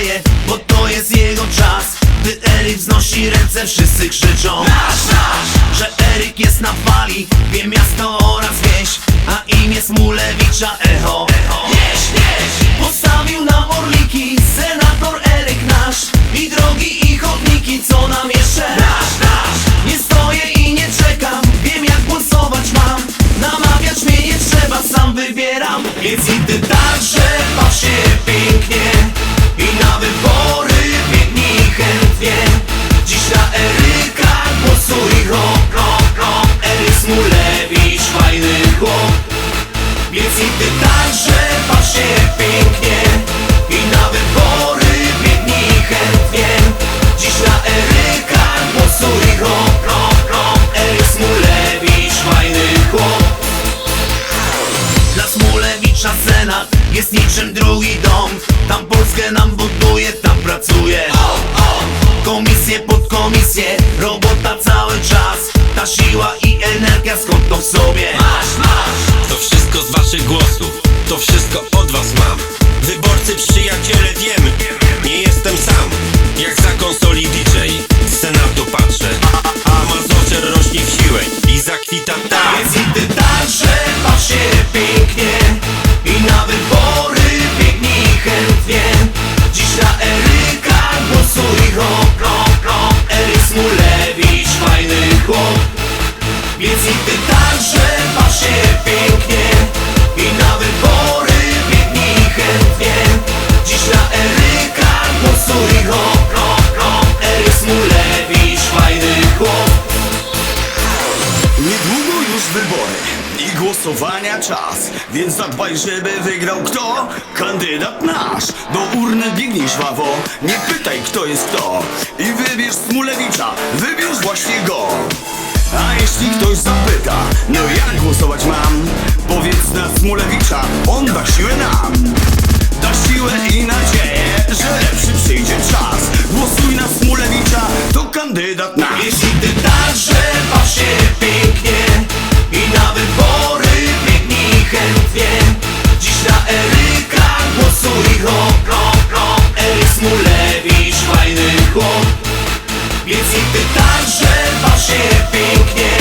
wstaje, bo to jest jego czas Gdy Erik wznosi ręce, wszyscy krzyczą Nasz, nasz! Że Erik jest na fali, wie miasto oraz wieś A imię Smulewicza echo, echo. Wieś, wieś! Postawił nam orliki, senator Eryk nasz I drogi i chodniki, co nam jeszcze? Nasz, nasz! Nie stoję i nie czekam, wiem jak głosować mam Namawiać mnie nie trzeba, sam wybieram, więc i ty tak Smulewicza Senat jest niczym drugi dom. Tam Polskę nam buduje, tam pracuje. Komisje pod komisję, robota cały czas. Ta siła i energia skąd to w sobie? Masz, masz. To wszystko z waszych głosów, to wszystko od was mam. Wyborcy, przyjaciele, wiemy, nie jestem sam Jak za konsoli DJ, z Senatu patrzę. A Mazowszer rośnie w siłę i zakwita tak Więc i ty także baw się pięknie Więc i ty także baw się pięknie I na wybory biegnij chętnie. Dziś na Eryka głosuj rok, rok, rok Eryk Smulewicz, fajny chłop. Niedługo już wybory i głosowania czas. Więc zadbaj, żeby wygrał kto? Kandydat nasz. Do urny biegnij żwawo, nie pytaj kto jest kto. I wybierz Smulewicza, wybierz właśnie go jeśli ktoś zapyta, no jak głosować mam? Powiedz na Smulewicza, on da siłę nam. Da siłę i nadzieję, że lepszy przyjdzie czas. Głosuj na Smulewicza, to kandydat na Jeśli ty także baw się pięknie I na wybory biegnij chętnie Dziś na Eryka głosuj ho, ho, ho. Eryk Smulewicz, fajny chłop. Więc i ty także baw się pięknie